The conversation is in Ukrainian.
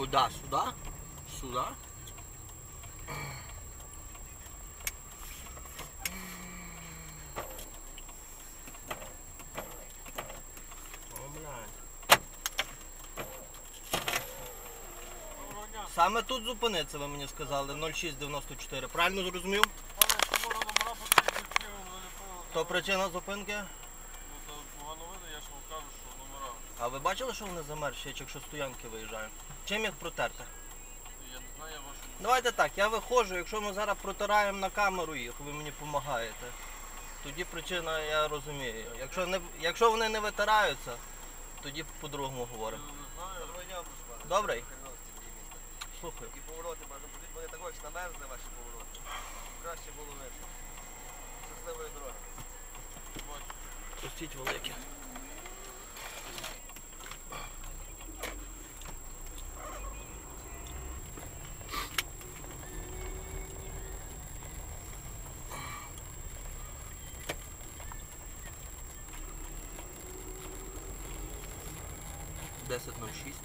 Куда? Сюда? Сюда? Саме тут зупиниться, ви мені сказали, 0694. Правильно зрозумів? То причина зупинки? Погано видно, я ж вам кажу, що номера. А ви бачили, що вони замерзші, якщо стоянки виїжджають? Чим їх протерти? Я не знаю, я вашу... Давайте так, я виходжу, якщо ми зараз протираємо на камеру їх, ви мені допомагаєте. Тоді причина я розумію. Якщо, не, якщо вони не витираються, тоді по-другому говоримо. не. Доброго дня. Добрий? Слухаю. І повороти подивити, вони також намерзли ваші повороти. Краще було видно. Щасливої дороги. Пустіть велике. Десять ноль шість.